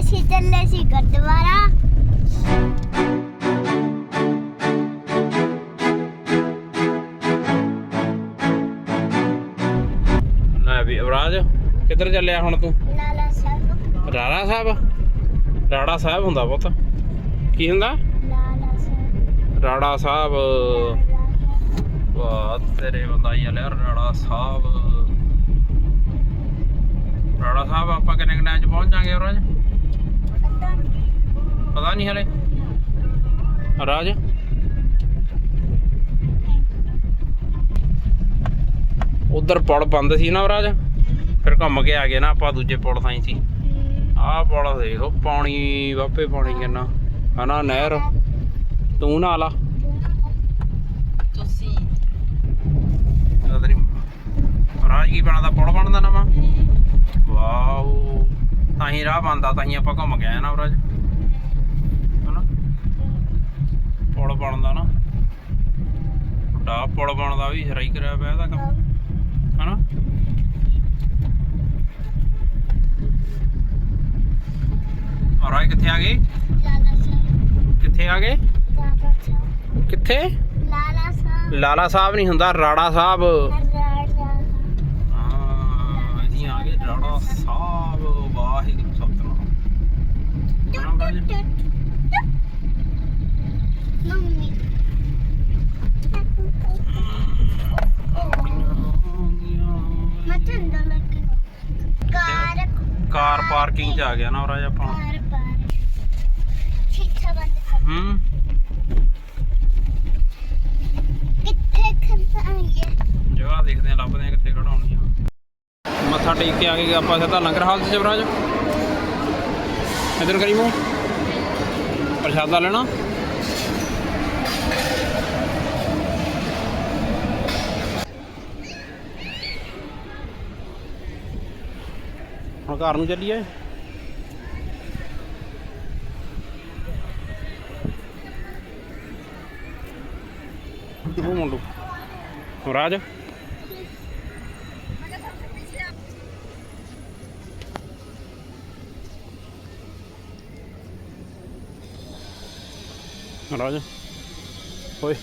ਅਸੀਂ ਚੱਲੇ ਸੀ ਗੁਰਦੁਆਰਾ। ਲੈ ਵੀ ਅਵਰਾਜ ਕਿੱਧਰ ਚੱਲਿਆ ਹੁਣ ਤੂੰ? ਲਾਲਾ ਸਾਹਿਬ। ਰਾੜਾ ਸਾਹਿਬ? ਰਾੜਾ ਸਾਹਿਬ ਹੁੰਦਾ ਪੁੱਤ। ਕੀ ਹੁੰਦਾ? ਲਾਲਾ ਸਾਹਿਬ। ਰਾੜਾ ਸਾਹਿਬ। ਵਾਹ ਤੇਰੇ ਬੰਦਾ ਹੀ ਲੈ ਰਾੜਾ ਸਾਹਿਬ। ਰਾੜਾ ਸਾਹਿਬ ਆਪਾਂ ਕਿੰਨੇ ਕਿੰਨੇ ਚ ਪਹੁੰਚ ਜਾਾਂਗੇ ਅਵਰਾਜ? ਪਤਾ ਨਹੀਂ ਹਲੇ। ਰਾਜ? ਉਧਰ ਪੁਲ ਬੰਦ ਸੀ ਨਾ ਰਾਜ? ਫਿਰ ਘੁੰਮ ਕੇ ਆ ਗਏ ਨਾ ਆਪਾਂ ਦੂਜੇ ਪੁਲ ਥਾਈ ਸੀ। ਆਹ ਪੁਲ ਦੇਖੋ ਪਾਣੀ ਵਾਪੇ ਪਾਣੀ ਕਿੰਨਾ। ਹਨਾ ਨਹਿਰ। ਤੂੰ ਨਾ ਲਾ। ਤੁਸੀਂ। ਰਾਜ ਕੀ ਬਣਦਾ ਪੁਲ ਬਣਦਾ ਨਵਾਂ? ਵਾਓ। ਹੀ ਰਾਹ ਬੰਦਾ ਤਾਂ ਹੀ ਆਪਾਂ ਘੁੰਮ ਕੇ ਆਏ ਨਾ ਰਾਜ ਹਨਾ? ਪੁਲ ਬਣਦਾ ਨਾ। ਵੱਡਾ ਪੁਲ ਬਣਦਾ ਵੀ ਸਰਾਈ ਕਰਿਆ ਪਿਆ ਇਹਦਾ ਕੰਮ। ਹਨਾ? ਰਾਜ ਕਿੱਥੇ ਆ ਗਏ? ਕਿੱਥੇ ਆ ਗਏ? ਕਿੱਥੇ? ਲਾਲਾ ਸਾਹਿਬ ਲਾਲਾ ਸਾਹਿਬ ਨਹੀਂ ਹੁੰਦਾ ਰਾੜਾ ਸਾਹਿਬ। ਹਾਂ ਅਸੀਂ ਆ ਗਏ ਰਾੜਾ ਸਾਹਿਬ। ਵਾਹਿਗੁਰੂ ਸਤਨਾਮ। ਹਨਾ ਰਾਜ? ਮੰਮੀ ਮੈਂ ਚੰਦਾ ਲੱਗ ਕਾਰ ਕਾਰ ਪਾਰਕਿੰਗ 'ਚ ਆ ਗਿਆ ਨਾ ਰਾਜ ਆਪਾਂ। ਕਾਰ ਪਾਰ ਛਿੱਛਾ ਬੰਦ ਹੂੰ। ਕਿੱਥੇ ਜਗ੍ਹਾ ਦੇਖਦੇ ਆ ਲੱਭਦੇ ਆ ਕਿੱਥੇ ਖੜਾਉਣੀ ਆ। ਮੱਥਾ ਟੇਕ ਕੇ ਆ ਕੇ ਆਪਾਂ ਸਿੱਧਾ ਲੰਗਰ ਹਾਲ 'ਚ ਜਵਰਾਜ ਇਧਰ ਕਰੀ ਮੂੰਹ ਪ੍ਰਸ਼ਾਦਾ ਲੈਣਾ। ਹੁਣ ਘਰ ਨੂੰ ਚੱਲੀਏ। ਉਹ ਮੁੰਡੂ। ਰਾਜ। ਰਾਜ ਓਏ